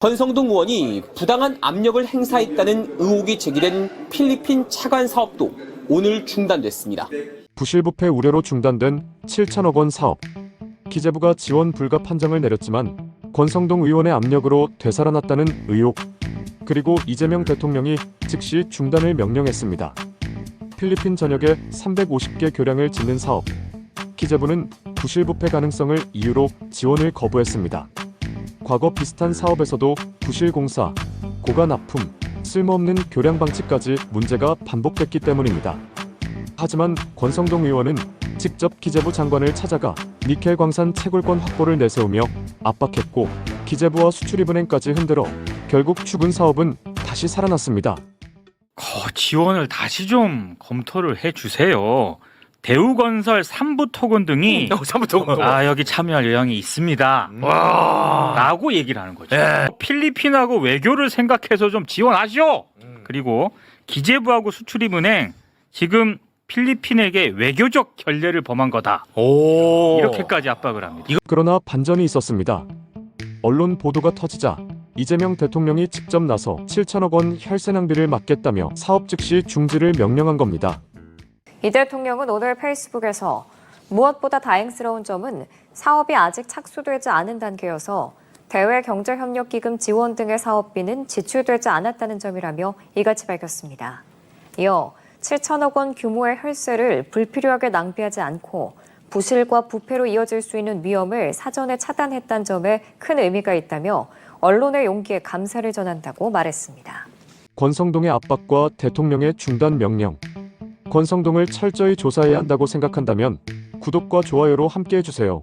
권성동 의원이 부당한 압력을 행사했다는 의혹이 제기된 필리핀 차관 사업도 오늘 중단됐습니다. 부실부패 우려로 중단된 7천억 원 사업. 기재부가 지원 불가 판정을 내렸지만 권성동 의원의 압력으로 되살아났다는 의혹. 그리고 이재명 대통령이 즉시 중단을 명령했습니다. 필리핀 전역에 350개 교량을 짓는 사업. 기재부는 부실부패 가능성을 이유로 지원을 거부했습니다. 과거 비슷한 사업에서도 부실 공사, 고가 납품, 쓸모없는 교량 방치까지 문제가 반복됐기 때문입니다. 하지만 권성동 의원은 직접 기재부 장관을 찾아가 니켈 광산 채굴권 확보를 내세우며 압박했고 기재부와 수출입은행까지 흔들어 결국 죽은 사업은 다시 살아났습니다. 거 지원을 다시 좀 검토를 해 주세요. 대우건설 삼부토건 등이 삼부토건. 아 여기 참여할 의향이 있습니다. 와. 라고 얘기를 하는 거죠. 예. 필리핀하고 외교를 생각해서 좀 지원하시오. 그리고 기재부하고 수출입은행 지금 필리핀에게 외교적 결례를 범한 거다. 오. 이렇게까지 압박을 합니다. 그러나 반전이 있었습니다. 언론 보도가 터지자 이재명 대통령이 직접 나서 7천억 원 혈세 낭비를 막겠다며 사업 즉시 중지를 명령한 겁니다. 이 대통령은 오늘 페이스북에서 무엇보다 다행스러운 점은 사업이 아직 착수되지 않은 단계여서 대외 경제협력기금 지원 등의 사업비는 지출되지 않았다는 점이라며 이같이 밝혔습니다. 이어 7천억 원 규모의 혈세를 불필요하게 낭비하지 않고 부실과 부패로 이어질 수 있는 위험을 사전에 차단했다는 점에 큰 의미가 있다며 언론의 용기에 감사를 전한다고 말했습니다. 권성동의 압박과 대통령의 중단 명령. 권성동을 철저히 조사해야 한다고 생각한다면 구독과 좋아요로 함께 해주세요.